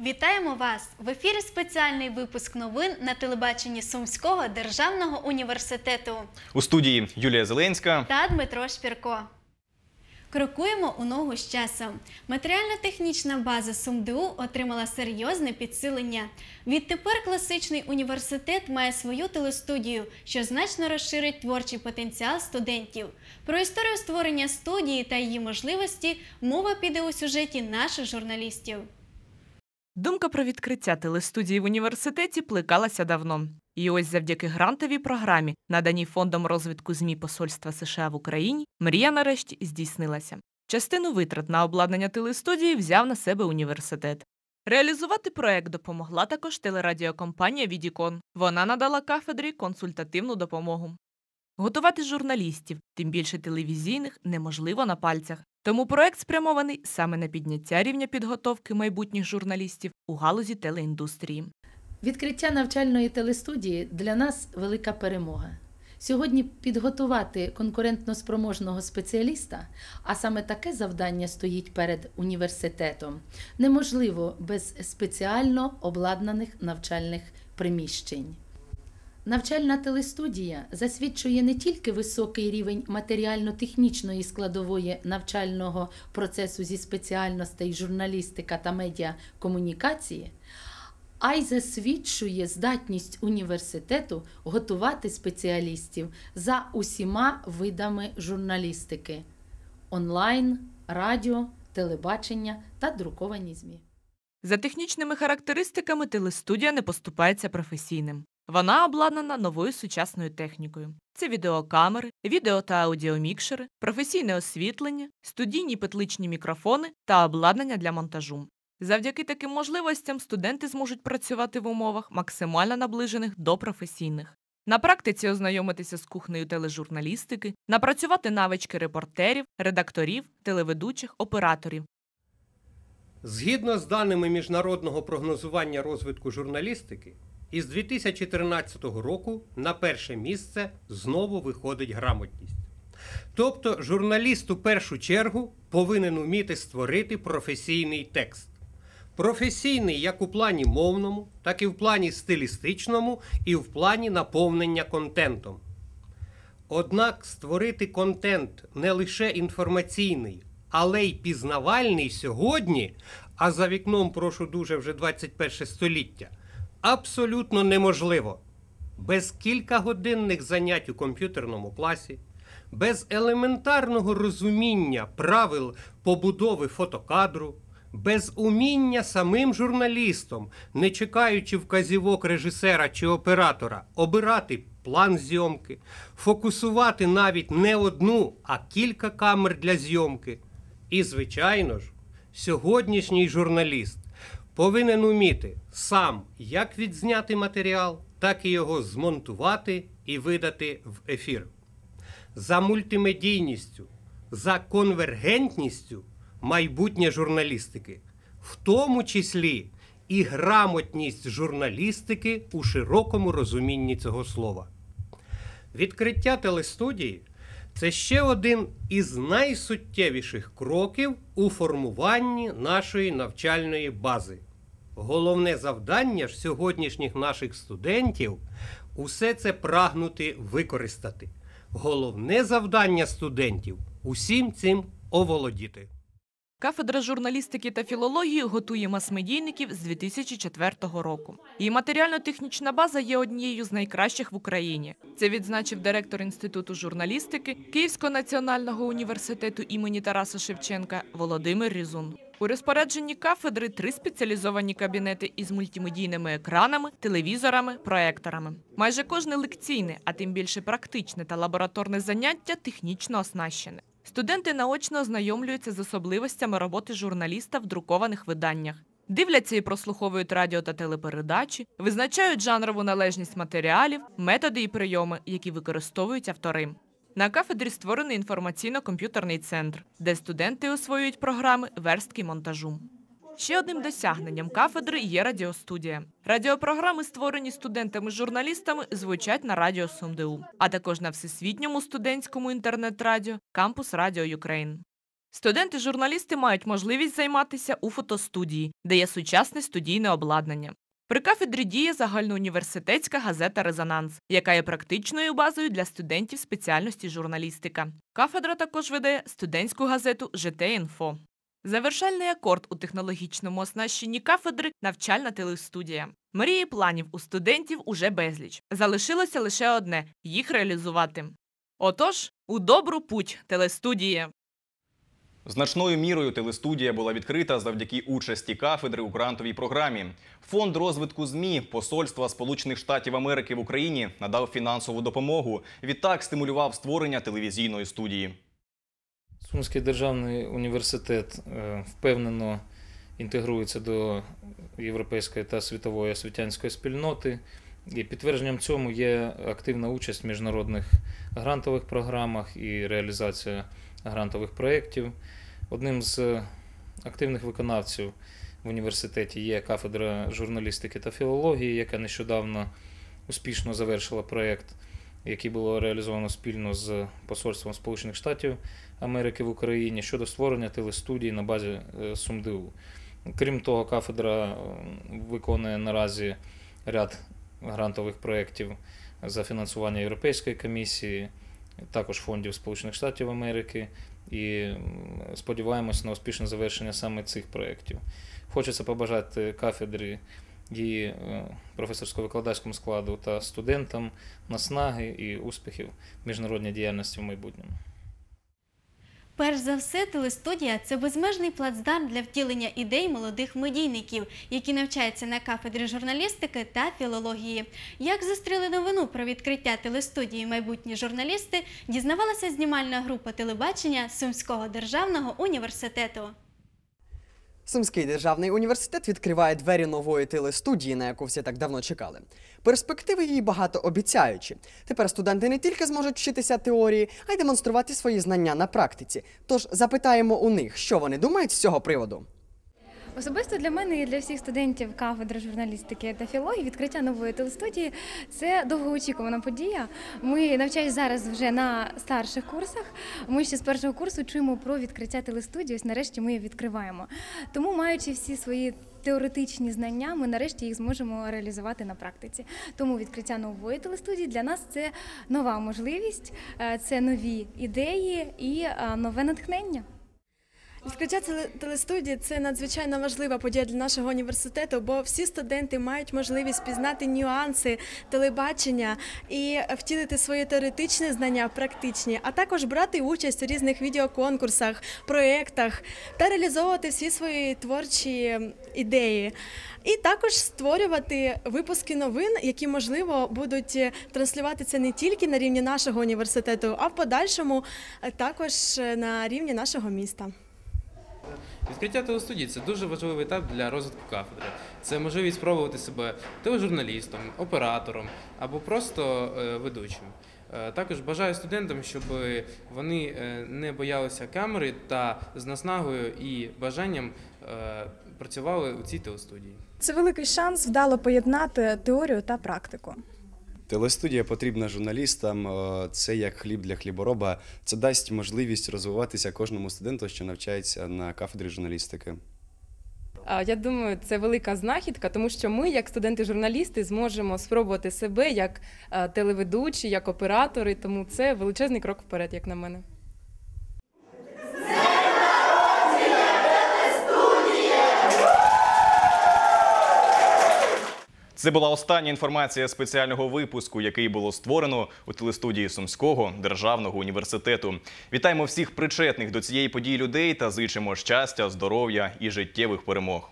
Вітаємо вас! В ефірі спеціальний випуск новин на телебаченні Сумського державного університету У студії Юлія Зеленська. та Дмитро Шпірко. Крокуємо у ногу з часом. Матеріально-технічна база СумДУ отримала серйозне підсилення. Відтепер класичний університет має свою телестудію, що значно розширить творчий потенціал студентів. Про історію створення студії та її можливості мова піде у сюжеті наших журналістів. Думка про відкриття телестудії в університеті плекалася давно. І ось завдяки грантовій програмі, наданій фондом розвитку ЗМІ Посольства США в Україні, мрія нарешті здійснилася. Частину витрат на обладнання телестудії взяв на себе університет. Реалізувати проект допомогла також телерадіокомпанія Відікон. Вона надала кафедрі консультативну допомогу. Готувати журналістів, тим більше телевізійних, неможливо на пальцях. Тому проект спрямований саме на підняття рівня підготовки майбутніх журналістів у галузі телеіндустрії. Відкриття навчальної телестудії для нас велика перемога. Сьогодні підготувати конкурентно спроможного спеціаліста, а саме таке завдання стоїть перед університетом, неможливо без спеціально обладнаних навчальних приміщень. Навчальна телестудія засвідчує не тільки високий рівень матеріально-технічної складової навчального процесу зі спеціальностей журналістика та медіакомунікації, а й засвідчує здатність університету готувати спеціалістів за усіма видами журналістики онлайн, радіо, телебачення та друковані ЗМІ. За технічними характеристиками телестудія не поступається професійним. Вона обладнана новою сучасною технікою. Це відеокамери, відео та аудіомікшери, професійне освітлення, студійні петличні мікрофони та обладнання для монтажу. Завдяки таким можливостям студенти зможуть працювати в умовах, максимально наближених до професійних. На практиці ознайомитися з кухнею тележурналістики, напрацювати навички репортерів, редакторів, телеведучих, операторів, Згідно з даними міжнародного прогнозування розвитку журналістики, із 2013 року на перше місце знову виходить грамотність. Тобто журналіст у першу чергу повинен уміти створити професійний текст. Професійний як у плані мовному, так і в плані стилістичному, і в плані наповнення контентом. Однак створити контент не лише інформаційний, але й пізнавальний сьогодні, а за вікном прошу дуже вже 21 століття, абсолютно неможливо. Без кількагодинних занять у комп'ютерному класі, без елементарного розуміння правил побудови фотокадру, без уміння самим журналістом, не чекаючи вказівок режисера чи оператора, обирати план зйомки, фокусувати навіть не одну, а кілька камер для зйомки. І, звичайно ж, сьогоднішній журналіст повинен уміти сам як відзняти матеріал, так і його змонтувати і видати в ефір. За мультимедійністю, за конвергентністю майбутнє журналістики, в тому числі і грамотність журналістики у широкому розумінні цього слова. Відкриття телестудії це ще один із найсуттєвіших кроків у формуванні нашої навчальної бази. Головне завдання ж сьогоднішніх наших студентів усе це прагнути використати. Головне завдання студентів усім цим оволодіти. Кафедра журналістики та філології готує мас-медійників з 2004 року. Її матеріально-технічна база є однією з найкращих в Україні. Це відзначив директор Інституту журналістики Київського національного університету імені Тараса Шевченка Володимир Різун. У розпорядженні кафедри три спеціалізовані кабінети із мультимедійними екранами, телевізорами, проекторами. Майже кожне лекційне, а тим більше практичне та лабораторне заняття технічно оснащене. Студенти наочно ознайомлюються з особливостями роботи журналіста в друкованих виданнях. Дивляться і прослуховують радіо та телепередачі, визначають жанрову належність матеріалів, методи і прийоми, які використовують автори. На кафедрі створений інформаційно-комп'ютерний центр, де студенти освоюють програми верстки монтажу. Ще одним досягненням кафедри є радіостудія. Радіопрограми, створені студентами-журналістами, звучать на радіо СумДУ, а також на всесвітньому студентському інтернет-радіо Кампус Радіо Юкрейн. Студенти-журналісти мають можливість займатися у фотостудії, де є сучасне студійне обладнання. При кафедрі діє загальноуніверситетська газета Резонанс, яка є практичною базою для студентів спеціальності журналістика. Кафедра також веде студентську газету «ЖТ-Інфо». Завершальний акорд у технологічному оснащенні кафедри навчальна телестудія. Мрії планів у студентів уже безліч. Залишилося лише одне їх реалізувати. Отож, у добру путь телестудії. Значною мірою телестудія була відкрита завдяки участі кафедри у грантовій програмі. Фонд розвитку ЗМІ Посольства Сполучених Штатів Америки в Україні надав фінансову допомогу. Відтак стимулював створення телевізійної студії. Сумський державний університет е, впевнено інтегрується до європейської та світової освітянської спільноти. І підтвердженням цьому є активна участь в міжнародних грантових програмах і реалізація грантових проєктів. Одним з активних виконавців в університеті є кафедра журналістики та філології, яка нещодавно успішно завершила проєкт, який було реалізовано спільно з Посольством Сполучених Штатів Америки в Україні щодо створення телестудії на базі е, СумДУ. Крім того, кафедра е, виконує наразі ряд грантових проєктів за фінансування Європейської комісії, також фондів Сполучених Штатів Америки. І м, сподіваємося на успішне завершення саме цих проєктів. Хочеться побажати кафедрі її е, професорсько-викладацькому складу та студентам наснаги і успіхів міжнародній діяльності в майбутньому. Перш за все, телестудія це безмежний плацдарм для втілення ідей молодих медійників, які навчаються на кафедрі журналістики та філології. Як зустріли новину про відкриття телестудії майбутні журналісти, дізнавалася знімальна група телебачення Сумського державного університету. Сумський державний університет відкриває двері нової телестудії, на яку всі так давно чекали. Перспективи її багато обіцяючі. Тепер студенти не тільки зможуть вчитися теорії, а й демонструвати свої знання на практиці. Тож запитаємо у них, що вони думають з цього приводу. Особисто для мене і для всіх студентів кафедри журналістики та філології відкриття нової телестудії це довгоочікувана подія. Ми навчаємося зараз вже на старших курсах. Ми ще з першого курсу чуємо про відкриття телестудії. Ось нарешті ми її відкриваємо. Тому, маючи всі свої теоретичні знання, ми нарешті їх зможемо реалізувати на практиці. Тому відкриття нової телестудії для нас це нова можливість, е, це нові ідеї і е, нове натхнення. Відкриття телестудії це надзвичайно важлива подія для нашого університету, бо всі студенти мають можливість пізнати нюанси телебачення і втілити свої теоретичні знання практичні, а також брати участь у різних відеоконкурсах, проєктах та реалізовувати всі свої творчі ідеї. І також створювати випуски новин, які можливо будуть транслюватися не тільки на рівні нашого університету, а в подальшому також на рівні нашого міста. Відкриття телестудії це дуже важливий етап для розвитку кафедри. Це можливість спробувати себе тележурналістом, оператором або просто е, ведучим. Е, Також бажаю студентам, щоб вони е, не боялися камери та з наснагою і бажанням працювали у цій телестудії. Це великий шанс вдало поєднати теорію та практику. Телестудія потрібна журналістам. е, Це як хліб для хлібороба. Це дасть можливість розвиватися кожному студенту, що навчається на кафедрі журналістики. Я думаю, це велика знахідка, тому що ми, як студенти-журналісти, зможемо спробувати себе як е, телеведучі, як оператори. Тому це величезний крок вперед, як на мене. Це була остання інформація спеціального випуску, який було створено у телестудії Сумського державного університету. Вітаємо всіх причетних до цієї події людей та зичимо щастя, здоров'я і життєвих перемог.